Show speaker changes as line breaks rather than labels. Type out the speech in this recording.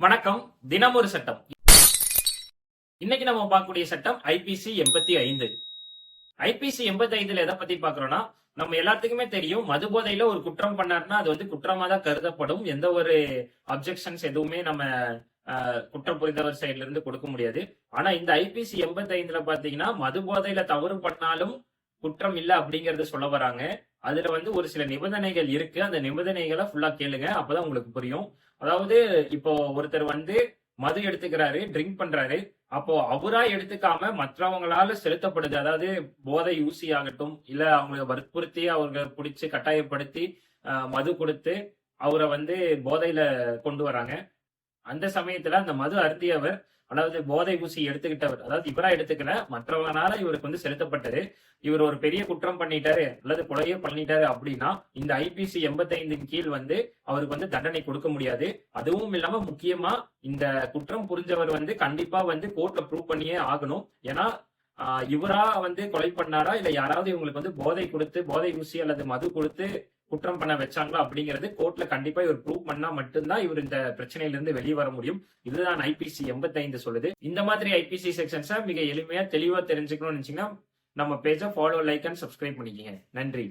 வணக்கம். தினமொரு சட்டம். இன்னைக்கு நம்ம பார்க்கக்கூடிய சட்டம் ஐபிசி எண்பத்தி ஐந்து. ஐபிசி எண்பத்தி ஐந்துல எதை பத்தி பாக்குறோம்னா நம்ம எல்லாத்துக்குமே தெரியும் மது போதையில ஒரு குற்றம் பண்ணாருன்னா அது வந்து குற்றமா தான் கருதப்படும். எந்த ஒரு அப்செக்ஷன்ஸ் எதுவுமே நம்ம குற்றம் புரிந்தவர் சைடுல இருந்து கொடுக்க முடியாது. ஆனா இந்த ஐபிசி எண்பத்தி ஐந்துல பாத்தீங்கன்னா மது போதையில தவறு பண்ணாலும் குற்றம் இல்ல அப்படிங்கறத சொல்ல வராங்க. அதுல வந்து ஒரு சில நிபந்தனைகள் இருக்கு. அந்த நிபந்தனைகளை ஃபுல்லா கேளுங்க. அப்பதான் உங்களுக்கு புரியும். அதாவது இப்போ ஒருத்தர் வந்து மது எடுத்துக்கிறாரு ட்ரிங்க் பண்றாரு. அப்போ அவரா எடுத்துக்காம மற்றவங்களால செலுத்தப்படுது. அதாவது போதை ஊசி ஆகட்டும் இல்ல அவங்களை வற்புறுத்தி அவங்க பிடிச்சு கட்டாயப்படுத்தி மது கொடுத்து அவரை வந்து போதையில கொண்டு வராங்க. அந்த சமயத்துல அந்த மது அருந்தியவர் அதாவது போதை ஊசி எடுத்துக்கிட்டவர் அதாவது இவரா எடுத்துக்கல மற்றவனால இவருக்கு வந்து செலுத்தப்பட்டது. இவர் ஒரு பெரிய குற்றம் பண்ணிட்டாரு அல்லது கொலையே பண்ணிட்டாரு அப்படின்னா இந்த ஐபிசி எண்பத்தைந்தின் கீழ் வந்து அவருக்கு வந்து தண்டனை கொடுக்க முடியாது. அதுவும் இல்லாம முக்கியமா இந்த குற்றம் புரிஞ்சவர் வந்து கண்டிப்பா வந்து கோர்ட்ல ப்ரூவ் பண்ணியே ஆகணும். ஏன்னா இவரா வந்து கொலை பண்ணாரா இல்ல யாராவது இவங்களுக்கு வந்து போதை கொடுத்து போதை ஊசி அல்லது மது கொடுத்து குற்றம் பண்ண வச்சாங்களா அப்படிங்கிறது கோர்ட்ல கண்டிப்பா இவர் ப்ரூவ் பண்ணா மட்டும்தான் இவர் இந்த பிரச்சனையில இருந்து வெளியே வர முடியும். இதுதான் ஐபிசி எண்பத்தைந்து சொல்லுது. இந்த மாதிரி ஐபிசி செக்ஷன்ஸை மிக எளிமையா தெளிவா தெரிஞ்சுக்கணும்னு நினைச்சீங்கன்னா நம்ம பேஜை ஃபாலோ லைக் அண்ட் சப்ஸ்கிரைப் பண்ணிக்கங்க. நன்றி.